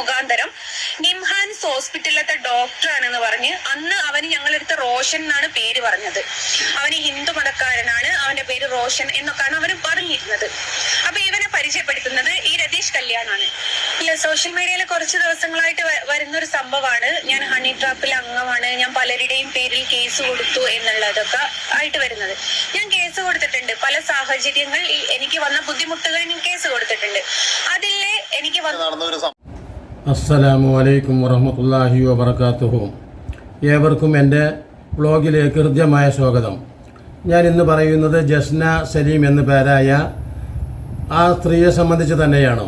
മുഖാന്തരം നിംഹാൻസ് ഹോസ്പിറ്റലിലത്തെ ഡോക്ടറാണെന്ന് പറഞ്ഞ് അന്ന് അവന് ഞങ്ങളെടുത്ത റോഷൻ എന്നാണ് പേര് പറഞ്ഞത്. അവന് ഹിന്ദു മതക്കാരനാണ് അവന്റെ പേര് റോഷൻ എന്നൊക്കെയാണ് അവന് പറഞ്ഞിരുന്നത്. അപ്പൊ ഇവനെ പരിചയപ്പെടുത്തുന്നത് ഈ രതീഷ് കല്യാണാണ്. ഇല്ല സോഷ്യൽ മീഡിയയിൽ കുറച്ച് ദിവസങ്ങളായിട്ട് വരുന്ന ഒരു സംഭവമാണ്. ഞാൻ ഹണി ട്രാപ്പിൽ അംഗമാണ്. ഞാൻ പലരുടെയും പേരിൽ കേസ് കൊടുത്തു എന്നുള്ളതൊക്കെ ആയിട്ട് വരുന്നത്. ഞാൻ കേസ് കൊടുത്തിട്ടുണ്ട്. പല സാഹചര്യങ്ങൾ എനിക്ക് വന്ന ബുദ്ധിമുട്ടുകൾ ഞാൻ കേസ് കൊടുത്തിട്ടുണ്ട്. അതിലെ എനിക്ക് വന്ന അസ്സലാമു അലൈക്കും വറഹമത്തല്ലാഹി വബർക്കാത്തുഹു ഏവർക്കും എന്റെ വ്ളോഗിലേക്ക് ഹൃദ്യമായ സ്വാഗതം. ഞാൻ ഇന്ന് പറയുന്നത് ജസ്ന സലീം എന്ന പേരായ ആ സ്ത്രീയെ സംബന്ധിച്ച് തന്നെയാണ്.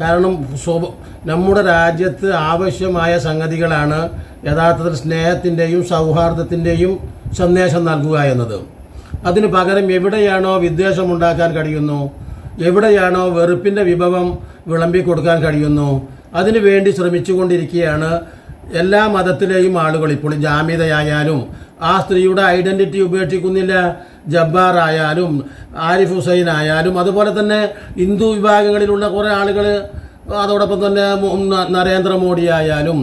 കാരണം നമ്മുടെ രാജ്യത്ത് ആവശ്യമായ സംഗതികളാണ് യഥാർത്ഥത്തിൽ സ്നേഹത്തിന്റെയും സൗഹാർദ്ദത്തിന്റെയും സന്ദേശം നൽകുക എന്നത്. അതിന് പകരം എവിടെയാണോ വിദ്വേഷം ഉണ്ടാക്കാൻ കഴിയുന്നു എവിടെയാണോ വെറുപ്പിന്റെ വിഭവം വിളമ്പി കൊടുക്കാൻ കഴിയുന്നു അതിനു വേണ്ടി ശ്രമിച്ചുകൊണ്ടിരിക്കുകയാണ് എല്ലാ മതത്തിലെയും ആളുകൾ ഇപ്പോൾ. ജാമ്യതയായാലും ആ സ്ത്രീയുടെ ഐഡന്റിറ്റി ഉപേക്ഷിക്കുന്നില്ല ജബ്ബാർ ആയാലും ആരിഫ് ഹുസൈൻ ആയാലും അതുപോലെ തന്നെ ഹിന്ദു വിഭാഗങ്ങളിലുള്ള കുറേ ആളുകൾ അതോടൊപ്പം തന്നെ നരേന്ദ്രമോദി ആയാലും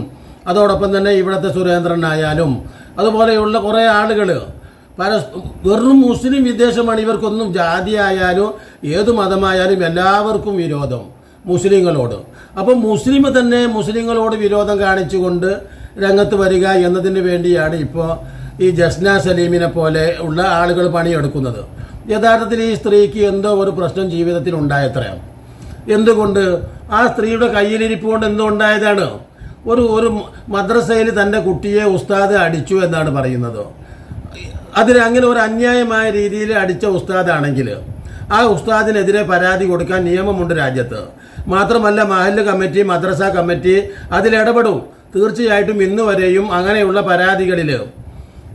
അതോടൊപ്പം തന്നെ ഇവിടുത്തെ സുരേന്ദ്രൻ ആയാലും അതുപോലെയുള്ള കുറേ ആളുകൾ പരസ് വെറും മുസ്ലിം വിദ്വേഷമാണ് ഇവർക്കൊന്നും ജാതി ആയാലും ഏത് മതമായാലും എല്ലാവർക്കും വിരോധം. മുസ്ലിങ്ങളോട്. അപ്പം മുസ്ലിം തന്നെ മുസ്ലിങ്ങളോട് വിരോധം കാണിച്ചുകൊണ്ട് രംഗത്ത് വരിക എന്നതിന് വേണ്ടിയാണ് ഇപ്പോൾ ഈ ജസ്ന സലീമിനെ പോലെ ഉള്ള ആളുകൾ പണിയെടുക്കുന്നത്. യഥാർത്ഥത്തിൽ ഈ സ്ത്രീക്ക് എന്തോ ഒരു പ്രശ്നം ജീവിതത്തിൽ ഉണ്ടായത്രയാണ് എന്തുകൊണ്ട്? ആ സ്ത്രീയുടെ കയ്യിലിരിപ്പ് കൊണ്ട് എന്തോ ഉണ്ടായതാണ്. ഒരു ഒരു മദ്രസയിൽ തന്റെ കുട്ടിയെ ഉസ്താദ് അടിച്ചു എന്നാണ് പറയുന്നത്. അതിന് അങ്ങനെ ഒരു അന്യായമായ രീതിയിൽ അടിച്ച ഉസ്താദാണെങ്കിൽ ആ ഉസ്താദിനെതിരെ പരാതി കൊടുക്കാൻ നിയമമുണ്ട് രാജ്യത്ത്. മാത്രമല്ല മഹല്ല് കമ്മിറ്റി മദ്രസ കമ്മിറ്റി അതിലിടപെടും തീർച്ചയായിട്ടും ഇന്ന് വരെയും അങ്ങനെയുള്ള പരാതികളിൽ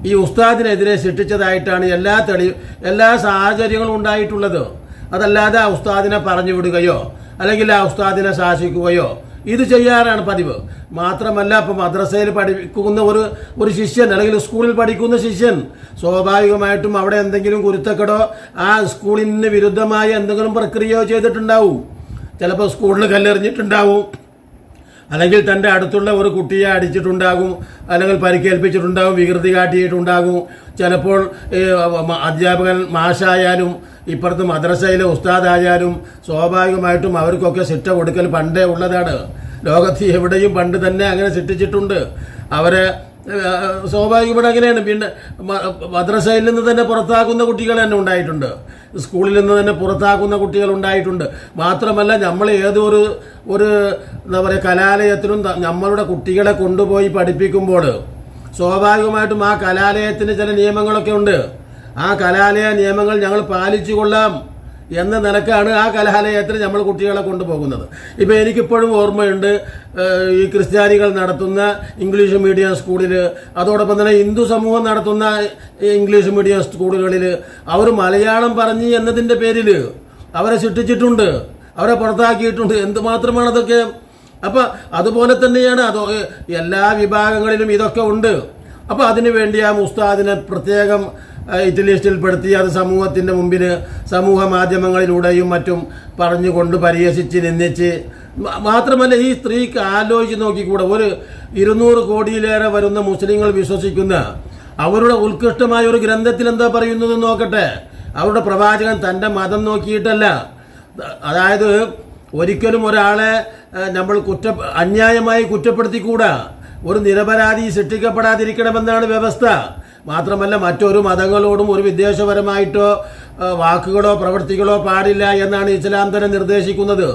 ഈ ഉസ്താദിനെതിരെ ശിക്ഷിച്ചതായിട്ടാണ് എല്ലാ തെളി എല്ലാ സാഹചര്യങ്ങളും ഉണ്ടായിട്ടുള്ളത്. അതല്ലാതെ ആ ഉസ്താദിനെ പറഞ്ഞു വിടുകയോ അല്ലെങ്കിൽ ആ ഉസ്താദിനെ ശാസിക്കുകയോ ഇത് ചെയ്യാറാണ് പതിവ്. മാത്രമല്ല ഇപ്പം മദ്രസയിൽ പഠിക്കുന്ന ഒരു ഒരു ശിഷ്യൻ അല്ലെങ്കിൽ സ്കൂളിൽ പഠിക്കുന്ന ശിഷ്യൻ സ്വാഭാവികമായിട്ടും അവിടെ എന്തെങ്കിലും കുരുത്തക്കെടോ ആ സ്കൂളിന് വിരുദ്ധമായ എന്തെങ്കിലും പ്രക്രിയയോ ചെയ്തിട്ടുണ്ടാവും. ചിലപ്പോൾ സ്കൂളിൽ കല്ലെറിഞ്ഞിട്ടുണ്ടാവും. അല്ലെങ്കിൽ തന്റെ അടുത്തുള്ള ഒരു കുട്ടിയെ അടിച്ചിട്ടുണ്ടാകും അല്ലെങ്കിൽ പരിക്കേൽപ്പിച്ചിട്ടുണ്ടാകും വികൃതി കാട്ടിയിട്ടുണ്ടാകും. ചിലപ്പോൾ അധ്യാപകൻ മാഷായാലും ഇപ്പുറത്ത് മദ്രസയിലെ ഉസ്താദായാലും സ്വാഭാവികമായിട്ടും അവർക്കൊക്കെ ശിക്ഷ കൊടുക്കൽ പണ്ടേ ഉള്ളതാണ്. ലോകത്ത് എവിടെയും പണ്ട് തന്നെ അങ്ങനെ ശിക്ഷിച്ചിട്ടുണ്ട്. അവരെ സ്വാഭാവികമായിട്ട് അങ്ങനെയാണ്. പിന്നെ മദ്രസയിൽ നിന്ന് തന്നെ പുറത്താക്കുന്ന കുട്ടികൾ തന്നെ ഉണ്ടായിട്ടുണ്ട്. സ്കൂളിൽ നിന്ന് തന്നെ പുറത്താക്കുന്ന കുട്ടികൾ ഉണ്ടായിട്ടുണ്ട്. മാത്രമല്ല നമ്മൾ ഏതൊരു ഒരു എന്താ പറയുക കലാലയത്തിലും ത- നമ്മളുടെ കുട്ടികളെ കൊണ്ടുപോയി പഠിപ്പിക്കുമ്പോൾ സ്വാഭാവികമായിട്ടും ആ കലാലയത്തിന് ചില നിയമങ്ങളൊക്കെ ഉണ്ട്. ആ കലാലയ നിയമങ്ങൾ ഞങ്ങൾ പാലിച്ചുകൊള്ളാം എന്ന നിലക്കാണ് ആ കലാലയത്തിൽ നമ്മൾ കുട്ടികളെ കൊണ്ടുപോകുന്നത്. ഇപ്പോൾ എനിക്കിപ്പോഴും ഓർമ്മയുണ്ട് ഈ ക്രിസ്ത്യാനികൾ നടത്തുന്ന ഇംഗ്ലീഷ് മീഡിയം സ്കൂളിൽ അതോടൊപ്പം തന്നെ ഹിന്ദു സമൂഹം നടത്തുന്ന ഇംഗ്ലീഷ് മീഡിയം സ്കൂളുകളിൽ അവർ മലയാളം പറഞ്ഞ് എന്നതിന്റെ പേരിൽ അവരെ ശിക്ഷിച്ചിട്ടുണ്ട് അവരെ പുറത്താക്കിയിട്ടുണ്ട് എന്തുമാത്രമാണ് അതൊക്കെ? അപ്പോൾ അതുപോലെ തന്നെയാണ് അത് എല്ലാ വിഭാഗങ്ങളിലും ഇതൊക്കെ ഉണ്ട്. അപ്പോൾ അതിനു വേണ്ടി ആ മുസ്താദിനെ പ്രത്യേകം ഇറ്റ് ലിസ്റ്റിൽപ്പെടുത്തി അത് സമൂഹത്തിന്റെ മുമ്പിൽ സമൂഹ മാധ്യമങ്ങളിലൂടെയും മറ്റും പറഞ്ഞുകൊണ്ട് പരിഹസിച്ച് നിന്നിച്ച് മാത്രമല്ല ഈ സ്ത്രീക്ക് ആലോചിച്ച് നോക്കിക്കൂടെ. ഒരു ഇരുന്നൂറ് കോടിയിലേറെ വരുന്ന മുസ്ലിങ്ങൾ വിശ്വസിക്കുന്ന അവരുടെ ഉത്കൃഷ്ടമായ ഒരു ഗ്രന്ഥത്തിൽ എന്താ പറയുന്നത് നോക്കട്ടെ. അവരുടെ പ്രവാചകൻ തന്റെ മതം നോക്കിയിട്ടല്ല. അതായത് ഒരിക്കലും ഒരാളെ നമ്മൾ കുറ്റ അന്യായമായി കുറ്റപ്പെടുത്തിക്കൂടാ. ഒരു നിരപരാധി സൃഷ്ടിക്കപ്പെടാതിരിക്കണമെന്നാണ് വ്യവസ്ഥ. മാത്രമല്ല മറ്റൊരു മതങ്ങളോടും ഒരു വിദ്വേഷപരമായിട്ടോ വാക്കുകളോ പ്രവൃത്തികളോ പാടില്ല എന്നാണ് ഇസ്ലാം തന്നെ നിർദ്ദേശിക്കുന്നത്.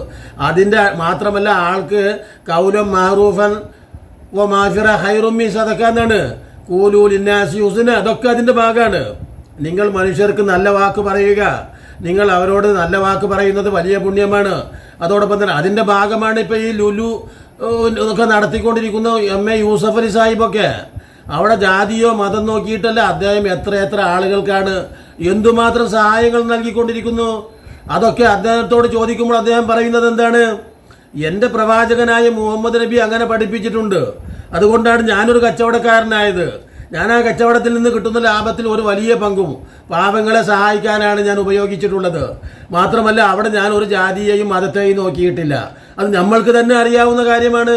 അതിന്റെ മാത്രമല്ല ആൾക്ക് കൗലം മാറൂഫൻ ഓ മാഫിറ ഹൈറുമ്മി സദക്ക എന്നാണ്. കൂലൂൽ ഇന്നാസി ഹുസിന് അതൊക്കെ അതിന്റെ ഭാഗമാണ് നിങ്ങൾ മനുഷ്യർക്ക് നല്ല വാക്ക് പറയുക. നിങ്ങൾ അവരോട് നല്ല വാക്ക് പറയുന്നത് വലിയ പുണ്യമാണ്. അതോടൊപ്പം തന്നെ അതിന്റെ ഭാഗമാണ് ഇപ്പോൾ ഈ ലുലു ഒക്കെ നടത്തിക്കൊണ്ടിരിക്കുന്ന എം എ യൂസഫ് അലി സാഹിബൊക്കെ. അവിടെ ജാതിയോ മതം നോക്കിയിട്ടല്ല. അദ്ദേഹം എത്ര എത്ര ആളുകൾക്കാണ് എന്തുമാത്രം സഹായങ്ങൾ നൽകിക്കൊണ്ടിരിക്കുന്നു? അതൊക്കെ അദ്ദേഹത്തോട് ചോദിക്കുമ്പോൾ അദ്ദേഹം പറയുന്നത് എന്താണ്? എന്റെ പ്രവാചകനായ മുഹമ്മദ് നബി അങ്ങനെ പഠിപ്പിച്ചിട്ടുണ്ട്. അതുകൊണ്ടാണ് ഞാനൊരു കച്ചവടക്കാരനായത്. ഞാൻ ആ കച്ചവടത്തിൽ നിന്ന് കിട്ടുന്ന ലാഭത്തിൽ ഒരു വലിയ പങ്കും പാപങ്ങളെ സഹായിക്കാനാണ് ഞാൻ ഉപയോഗിച്ചിട്ടുള്ളത്. മാത്രമല്ല അവിടെ ഞാൻ ഒരു ജാതിയെയും മതത്തെയും നോക്കിയിട്ടില്ല. അത് നമ്മൾക്ക് തന്നെ അറിയാവുന്ന കാര്യമാണ്.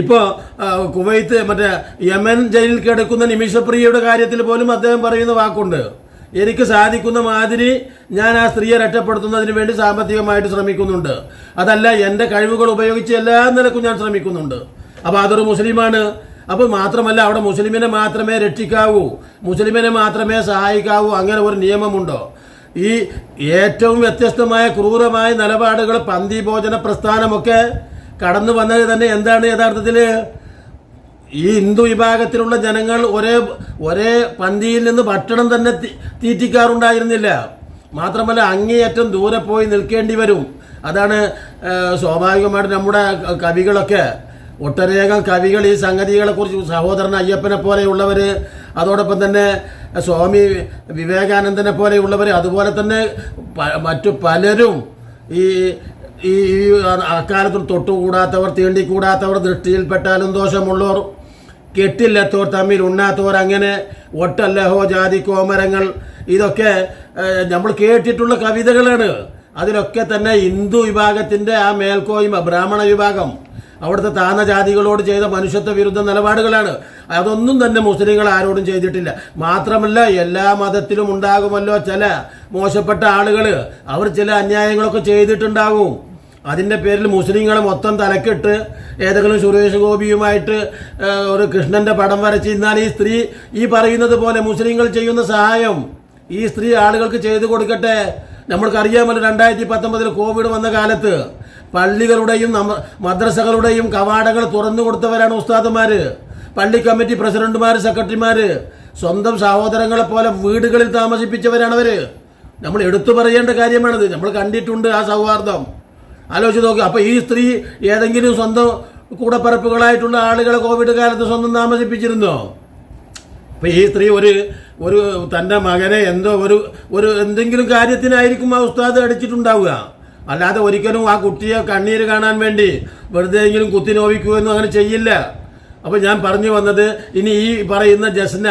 ഇപ്പോൾ കുവൈത്ത് മറ്റേ യമൻ ജയിലിൽ കിടക്കുന്ന നിമിഷപ്രിയയുടെ കാര്യത്തിൽ പോലും അദ്ദേഹം പറയുന്ന വാക്കുണ്ട്. എനിക്ക് സാധിക്കുന്ന മാതിരി ഞാൻ ആ സ്ത്രീയെ രക്ഷപ്പെടുത്തുന്നതിന് വേണ്ടി സാമ്പത്തികമായിട്ട് ശ്രമിക്കുന്നുണ്ട്. അതല്ല എന്റെ കഴിവുകൾ ഉപയോഗിച്ച് എല്ലാ നിലക്കും ഞാൻ ശ്രമിക്കുന്നുണ്ട്. അപ്പോൾ അതൊരു മുസ്ലിമാണ്. അപ്പോൾ മാത്രമല്ല അവിടെ മുസ്ലിമിനെ മാത്രമേ രക്ഷിക്കാവൂ മുസ്ലിമിനെ മാത്രമേ സഹായിക്കാവൂ അങ്ങനെ ഒരു നിയമമുണ്ടോ? ഈ ഏറ്റവും വ്യത്യസ്തമായ ക്രൂരമായ നിലപാടുകൾ പന്തി ഭോജന പ്രസ്ഥാനമൊക്കെ കടന്നു വന്നത് തന്നെ എന്താണ് യഥാർത്ഥത്തിൽ ഈ ഹിന്ദു വിഭാഗത്തിലുള്ള ജനങ്ങൾ ഒരേ ഒരേ പന്തിയിൽ നിന്ന് ഭക്ഷണം തന്നെ തീറ്റിക്കാറുണ്ടായിരുന്നില്ല. മാത്രമല്ല അങ്ങേയറ്റം ദൂരെ പോയി നിൽക്കേണ്ടി വരും. അതാണ് സ്വാഭാവികമായിട്ട് നമ്മുടെ കവികളൊക്കെ. ഒട്ടനേകം കവികൾ ഈ സംഗതികളെക്കുറിച്ച് സഹോദരൻ അയ്യപ്പനെ പോലെയുള്ളവർ അതോടൊപ്പം തന്നെ സ്വാമി വിവേകാനന്ദനെ പോലെയുള്ളവർ അതുപോലെ തന്നെ മറ്റു പലരും ഈ ഈ അക്കാലത്ത് തൊട്ടുകൂടാത്തവർ തീണ്ടിക്കൂടാത്തവർ ദൃഷ്ടിയിൽപ്പെട്ടാലും ദോഷമുള്ളവർ കെട്ടില്ലാത്തവർ തമ്മിൽ ഉണ്ണാത്തവർ അങ്ങനെ ഒട്ടല്ലഹോ ജാതി കോമരങ്ങൾ ഇതൊക്കെ നമ്മൾ കേട്ടിട്ടുള്ള കവിതകളാണ്. അതിലൊക്കെ തന്നെ ഹിന്ദു വിഭാഗത്തിന്റെ ആ മേൽക്കോയ്മ ബ്രാഹ്മണ വിഭാഗം അവിടുത്തെ താന്ന ജാതികളോട് ചെയ്ത മനുഷ്യത്വ വിരുദ്ധ നിലപാടുകളാണ്. അതൊന്നും തന്നെ മുസ്ലിങ്ങൾ ആരോടും ചെയ്തിട്ടില്ല. മാത്രമല്ല എല്ലാ മതത്തിലും ഉണ്ടാകുമല്ലോ ചില മോശപ്പെട്ട ആളുകൾ അവർ ചില അന്യായങ്ങളൊക്കെ ചെയ്തിട്ടുണ്ടാകും. അതിന്റെ പേരിൽ മുസ്ലിങ്ങളെ മൊത്തം തലക്കിട്ട് ഏതെങ്കിലും സുരേഷ് ഗോപിയുമായിട്ട് ഒരു കൃഷ്ണന്റെ പടം വരച്ച് ഇന്നാൽ ഈ സ്ത്രീ ഈ പറയുന്നത് പോലെ മുസ്ലിങ്ങൾ ചെയ്യുന്ന സഹായം ഈ സ്ത്രീ ആളുകൾക്ക് ചെയ്തു കൊടുക്കട്ടെ. നമ്മൾക്കറിയാമല്ലോ രണ്ടായിരത്തി പത്തൊമ്പതിൽ കോവിഡ് വന്ന കാലത്ത് പള്ളികളുടെയും മദ്രസകളുടെയും കവാടങ്ങൾ തുറന്നു കൊടുത്തവരാണ് ഉസ്താദുമാർ പള്ളി കമ്മിറ്റി പ്രസിഡന്റുമാർ സെക്രട്ടറിമാർ സ്വന്തം സഹോദരങ്ങളെ പോലെ വീടുകളിൽ താമസിപ്പിച്ചവരാണ് അവർ നമ്മൾ എടുത്തു പറയേണ്ട കാര്യമാണിത്. നമ്മൾ കണ്ടിട്ടുണ്ട് ആ സൗഹാർദ്ദം. ആലോചിച്ച് നോക്കുക അപ്പൊ ഈ സ്ത്രീ ഏതെങ്കിലും സ്വന്തം കൂടപ്പറപ്പുകളായിട്ടുള്ള ആളുകളെ കോവിഡ് കാലത്ത് സ്വന്തം താമസിപ്പിച്ചിരുന്നോ? അപ്പൊ ഈ സ്ത്രീ ഒരു ഒരു തന്റെ മകനെ എന്തോ ഒരു ഒരു എന്തെങ്കിലും കാര്യത്തിനായിരിക്കും ആ ഉസ്താദ് അടിച്ചിട്ടുണ്ടാവുക. അല്ലാതെ ഒരിക്കലും ആ കുട്ടിയെ കണ്ണീര് കാണാൻ വേണ്ടി വെറുതെ എങ്കിലും കുത്തി നോവിക്കുകയൊന്നും അങ്ങനെ ചെയ്യില്ല. അപ്പൊ ഞാൻ പറഞ്ഞു വന്നത് ഇനി ഈ പറയുന്ന ജസ്ന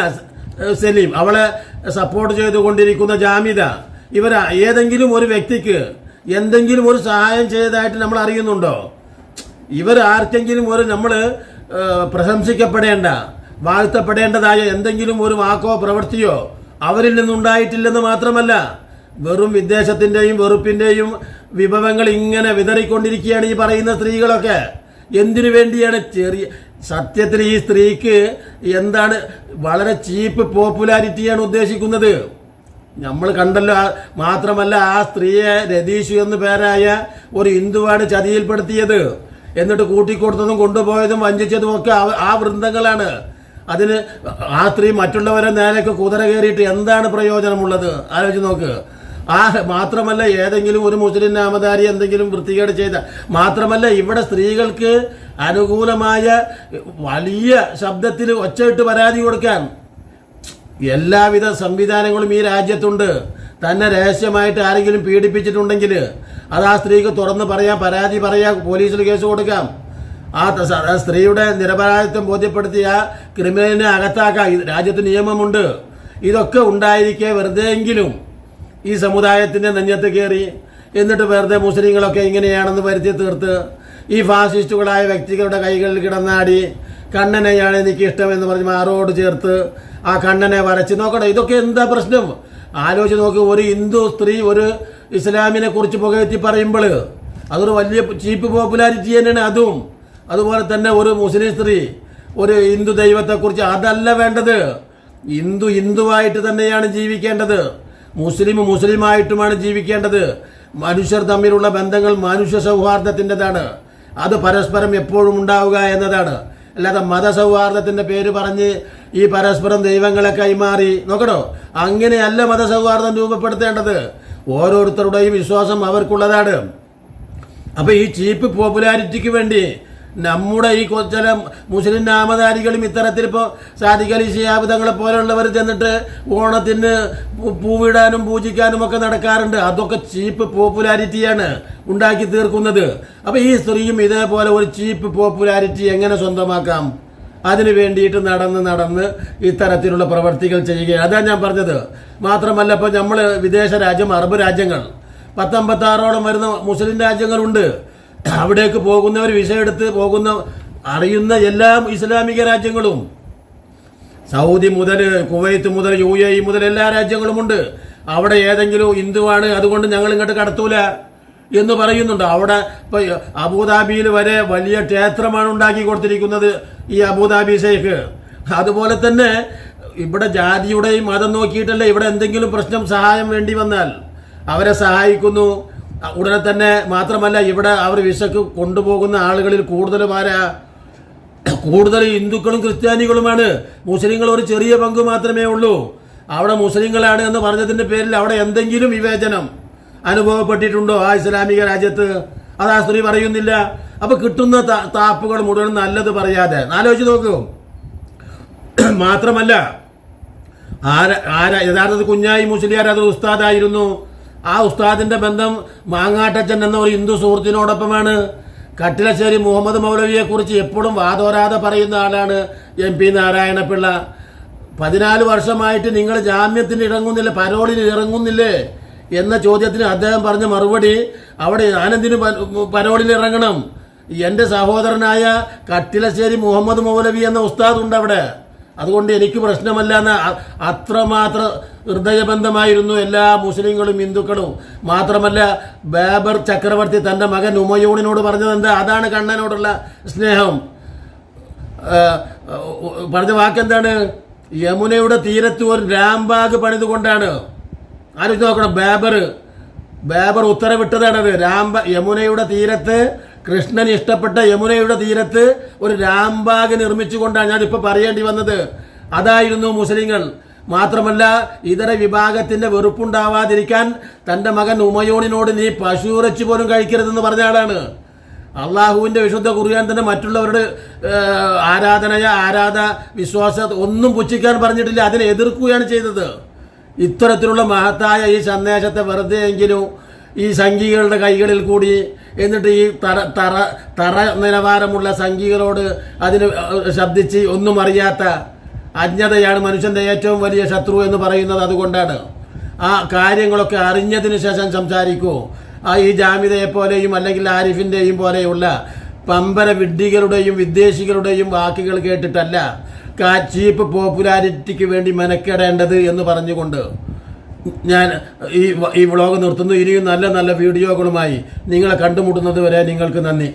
സലീം അവളെ സപ്പോർട്ട് ചെയ്തുകൊണ്ടിരിക്കുന്ന ജാമിത ഇവർ ഏതെങ്കിലും ഒരു വ്യക്തിക്ക് എന്തെങ്കിലും ഒരു സഹായം ചെയ്തതായിട്ട് നമ്മൾ അറിയുന്നുണ്ടോ? ഇവർ ആർക്കെങ്കിലും ഒരു നമ്മൾ പ്രശംസിക്കപ്പെടേണ്ട വാഴ്ത്തപ്പെടേണ്ടതായ എന്തെങ്കിലും ഒരു വാക്കോ പ്രവൃത്തിയോ അവരിൽ നിന്നുണ്ടായിട്ടില്ലെന്ന് മാത്രമല്ല വെറും വിദ്വേഷത്തിന്റെയും വെറുപ്പിന്റെയും വിഭവങ്ങൾ ഇങ്ങനെ വിതറിക്കൊണ്ടിരിക്കുകയാണ് ഈ പറയുന്ന സ്ത്രീകളൊക്കെ. എന്തിനു വേണ്ടിയാണ് ചെറിയ സത്യത്തിൽ ഈ സ്ത്രീക്ക് എന്താണ് വളരെ ചീപ്പ് പോപ്പുലാരിറ്റിയാണ് ഉദ്ദേശിക്കുന്നത്. നമ്മൾ കണ്ടല്ലോ മാത്രമല്ല ആ സ്ത്രീയെ രതീഷ് എന്ന് പേരായ ഒരു ഹിന്ദുവാണ് ചതിയിൽപ്പെടുത്തിയത്. എന്നിട്ട് കൂട്ടിക്കൊടുത്തതും കൊണ്ടുപോയതും വഞ്ചിച്ചതും ഒക്കെ ആ- വൃന്ദങ്ങളാണ്. അതിന് ആ സ്ത്രീ മറ്റുള്ളവരെ നേരൊക്കെ കുതിര കയറിയിട്ട് എന്താണ് പ്രയോജനമുള്ളത്? ആലോചിച്ച് നോക്ക്. ആ മാത്രമല്ല ഏതെങ്കിലും ഒരു മുസ്ലിം നാമധാരി എന്തെങ്കിലും വൃത്തികേട് ചെയ്ത മാത്രമല്ല ഇവിടെ സ്ത്രീകൾക്ക് അനുകൂലമായ വലിയ ശബ്ദത്തിൽ ഒച്ചയിട്ട് പരാതി കൊടുക്കാൻ എല്ലാവിധ സംവിധാനങ്ങളും ഈ രാജ്യത്തുണ്ട്. തന്നെ രഹസ്യമായിട്ട് ആരെങ്കിലും പീഡിപ്പിച്ചിട്ടുണ്ടെങ്കിൽ അത് ആ സ്ത്രീക്ക് തുറന്ന് പറയാം പരാതി പറയാം പോലീസിൽ കേസ് കൊടുക്കാം. ആ സ്ത്രീയുടെ നിരപരാധിത്വം ബോധ്യപ്പെടുത്തിയ ക്രിമിനലിനെ അകത്താക്കാം രാജ്യത്ത് നിയമമുണ്ട്. ഇതൊക്കെ ഉണ്ടായിരിക്കെ വെറുതെയെങ്കിലും ഈ സമുദായത്തിന്റെ നെഞ്ഞത്ത് കയറി എന്നിട്ട് വെറുതെ മുസ്ലിങ്ങളൊക്കെ ഇങ്ങനെയാണെന്ന് വരുത്തി തീർത്ത് ഈ ഫാസിസ്റ്റുകളായ വ്യക്തികളുടെ കൈകളിൽ കിടന്നാടി കണ്ണനെയാണ് എനിക്ക് ഇഷ്ടമെന്ന് പറഞ്ഞ് മാറോട് ചേർത്ത് ആ കണ്ണനെ വരച്ച്. നോക്കണം ഇതൊക്കെ എന്താ പ്രശ്നം? ആലോചിച്ച് നോക്ക് ഒരു ഹിന്ദു സ്ത്രീ ഒരു ഇസ്ലാമിനെ കുറിച്ച് പുകഴ്ത്തി പറയുമ്പോൾ അതൊരു വലിയ ചീപ്പ് പോപ്പുലാരിറ്റി തന്നെയാണ് അതും. അതുപോലെ തന്നെ ഒരു മുസ്ലിം സ്ത്രീ ഒരു ഹിന്ദു ദൈവത്തെക്കുറിച്ച് അതല്ല വേണ്ടത്. ഹിന്ദു ഹിന്ദുവായിട്ട് തന്നെയാണ് ജീവിക്കേണ്ടത്. മുസ്ലിം മുസ്ലിമായിട്ടുമാണ് ജീവിക്കേണ്ടത്. മനുഷ്യർ തമ്മിലുള്ള ബന്ധങ്ങൾ മനുഷ്യ സൗഹാർദ്ദത്തിന്റെതാണ്. അത് പരസ്പരം എപ്പോഴും ഉണ്ടാവുക എന്നതാണ്. അല്ലാതെ മതസൗഹാർദ്ദത്തിന്റെ പേര് പറഞ്ഞ് ഈ പരസ്പരം ദൈവങ്ങളെ കൈമാറി നോക്കണോ അങ്ങനെയല്ല മതസൗഹാർദ്ദം രൂപപ്പെടുത്തേണ്ടത്. ഓരോരുത്തരുടെയും വിശ്വാസം അവർക്കുള്ളതാണ്. അപ്പോൾ ഈ ചീപ്പ് പോപ്പുലാരിറ്റിക്ക് വേണ്ടി നമ്മുടെ ഈ ചില മുസ്ലിം നാമധാരികളും ഇത്തരത്തിൽ ഇപ്പോൾ സാദിഖ് അലി ഷിയാബ് തങ്ങളെ പോലെയുള്ളവർ ചെന്നിട്ട് ഓണത്തിന് പൂവിടാനും പൂജിക്കാനും ഒക്കെ നടക്കാറുണ്ട്. അതൊക്കെ ചീപ്പ് പോപ്പുലാരിറ്റിയാണ് ഉണ്ടാക്കി തീർക്കുന്നത്. അപ്പോൾ ഈ സ്ത്രീയും ഇതേപോലെ ഒരു ചീപ്പ് പോപ്പുലാരിറ്റി എങ്ങനെ സ്വന്തമാക്കാം? അതിനു വേണ്ടിയിട്ട് നടന്ന് നടന്ന് ഇത്തരത്തിലുള്ള പ്രവർത്തികൾ ചെയ്യുകയാണ്. അതാണ് ഞാൻ പറഞ്ഞത്. മാത്രമല്ല ഇപ്പോൾ നമ്മൾ വിദേശ രാജ്യം അറബ് രാജ്യങ്ങൾ. പത്തമ്പത്താറോളം വരുന്ന മുസ്ലിം രാജ്യങ്ങളുണ്ട്. അവിടേക്ക് പോകുന്നവർ വിസ എടുത്ത് പോകുന്ന അറിയുന്ന എല്ലാ ഇസ്ലാമിക രാജ്യങ്ങളും. സൗദി മുതൽ കുവൈത്ത് മുതൽ യു എ ഇ മുതൽ എല്ലാ രാജ്യങ്ങളുമുണ്ട്. അവിടെ ഏതെങ്കിലും ഹിന്ദുവാണ് അതുകൊണ്ട് ഞങ്ങൾ ഇങ്ങോട്ട് കടത്തൂല എന്ന് പറയുന്നുണ്ട്. അവിടെ ഇപ്പൊ അബുദാബിയിൽ വരെ വലിയ ക്ഷേത്രമാണ് ഉണ്ടാക്കി കൊടുത്തിരിക്കുന്നത് ഈ അബുദാബി ഷെയ്ഖ് അതുപോലെ തന്നെ ഇവിടെ ജാതിയുടെയും മതം നോക്കിയിട്ടല്ല ഇവിടെ എന്തെങ്കിലും പ്രശ്നം സഹായം വേണ്ടി വന്നാൽ. അവരെ സഹായിക്കുന്നു. ഉടനെ തന്നെ മാത്രമല്ല ഇവിടെ അവർ വിസക്ക് കൊണ്ടുപോകുന്ന ആളുകളിൽ കൂടുതലും ആരാ? കൂടുതൽ ഹിന്ദുക്കളും ക്രിസ്ത്യാനികളുമാണ്. മുസ്ലിങ്ങൾ ഒരു ചെറിയ പങ്ക് മാത്രമേ ഉള്ളൂ. അവിടെ മുസ്ലിങ്ങളാണ് എന്ന് പറഞ്ഞതിന്റെ പേരിൽ അവിടെ എന്തെങ്കിലും വിവേചനം അനുഭവപ്പെട്ടിട്ടുണ്ടോ ആ ഇസ്ലാമിക രാജ്യത്ത്? അത് ആ സ്ത്രീ പറയുന്നില്ല. അപ്പൊ കിട്ടുന്ന താപ്പുകൾ മുഴുവൻ നല്ലത് പറയാതെ. ആലോചിച്ച് നോക്കൂ. മാത്രമല്ല ആരാ ആരാ യഥാർത്ഥത്തിൽ കുഞ്ഞായി മുസ്ലിയാർ അത് ഉസ്താദായിരുന്നു. ആ ഉസ്താദിന്റെ ബന്ധം മാങ്ങാട്ടച്ചൻ എന്ന ഒരു ഹിന്ദു സുഹൃത്തിനോടൊപ്പമാണ്. കട്ടിലശ്ശേരി മുഹമ്മദ് മൗലവിയെ കുറിച്ച് എപ്പോഴും വാതോരാതെ പറയുന്ന ആളാണ് എം പി നാരായണപിള്ള. പതിനാല് വർഷമായിട്ട് നിങ്ങൾ ജാമ്യത്തിന് ഇറങ്ങുന്നില്ല പരോളിന് ഇറങ്ങുന്നില്ലേ എന്ന ചോദ്യത്തിന് അദ്ദേഹം പറഞ്ഞ മറുപടി അവിടെ ആനന്ദിന് പരോളിൽ ഇറങ്ങണം. എന്റെ സഹോദരനായ കട്ടിലശ്ശേരി മുഹമ്മദ് മൗലവി എന്ന ഉസ്താദ് ഉണ്ട് അവിടെ. അതുകൊണ്ട് എനിക്ക് പ്രശ്നമല്ല എന്ന അത്രമാത്രം ഹൃദയബന്ധമായിരുന്നു എല്ലാ മുസ്ലിങ്ങളും ഹിന്ദുക്കളും. മാത്രമല്ല ബാബർ ചക്രവർത്തി തന്റെ മകൻ ഉമയൂണിനോട് പറഞ്ഞത് എന്താ അതാണ് കണ്ണനോടുള്ള സ്നേഹം. പറഞ്ഞ വാക്കെന്താണ്? യമുനയുടെ തീരത്ത് ഒരു രാംബാഗ് പണിതുകൊണ്ടാണ്. ആലോചിച്ച് നോക്കണം ബാബർ. ബാബർ ഉത്തരവിട്ടതാണത്. രാംബ യമുനയുടെ തീരത്ത് കൃഷ്ണൻ ഇഷ്ടപ്പെട്ട യമുനയുടെ തീരത്ത് ഒരു രാംബാഗ് നിർമ്മിച്ചുകൊണ്ടാണ് ഞാനിപ്പോൾ പറയേണ്ടി വന്നത്. അതായിരുന്നു മുസ്ലിങ്ങൾ. മാത്രമല്ല ഇതര വിഭാഗത്തിന്റെ വെറുപ്പുണ്ടാവാതിരിക്കാൻ തന്റെ മകൻ ഉമയോണിനോട് നീ പശുറച്ച് പോലും കഴിക്കരുതെന്ന് പറഞ്ഞ ആളാണ്. അള്ളാഹുവിന്റെ വിശുദ്ധ കുറിയാൻ തന്നെ മറ്റുള്ളവരുടെ ആരാധനയ ആരാധ വിശ്വാസ ഒന്നും പുച്ഛിക്കാൻ പറഞ്ഞിട്ടില്ല. അതിനെ എതിർക്കുകയാണ് ചെയ്തത്. ഇത്തരത്തിലുള്ള മഹത്തായ ഈ സന്ദേശത്തെ വെറുതെ എങ്കിലും ഈ സംഘികളുടെ കൈകളിൽ കൂടി എന്നിട്ട് ഈ തറ തറ തറ നിലവാരമുള്ള സംഘികളോട് അതിന് ശബ്ദിച്ച് ഒന്നും അറിയാത്ത അജ്ഞതയാണ് മനുഷ്യന്റെ ഏറ്റവും വലിയ ശത്രു എന്ന് പറയുന്നത് അതുകൊണ്ടാണ്. ആ കാര്യങ്ങളൊക്കെ അറിഞ്ഞതിന് ശേഷം സംസാരിക്കൂ. ആ ഈ ജാമിതയെപ്പോലെയും അല്ലെങ്കിൽ ആരിഫിന്റെയും പോലെയുള്ള പമ്പര വിഡ്ഢികളുടെയും വിദേശികളുടെയും വാക്കുകൾ കേട്ടിട്ടല്ല ചീപ്പ് പോപ്പുലാരിറ്റിക്ക് വേണ്ടി മെനക്കെടേണ്ടത് എന്ന് പറഞ്ഞുകൊണ്ട് ഞാൻ ഈ ഈ വ്ളോഗ് നിർത്തുന്നു. ഇനിയും നല്ല നല്ല വീഡിയോകളുമായി നിങ്ങളെ കണ്ടുമുട്ടുന്നത് വരെ നിങ്ങൾക്ക് നന്ദി.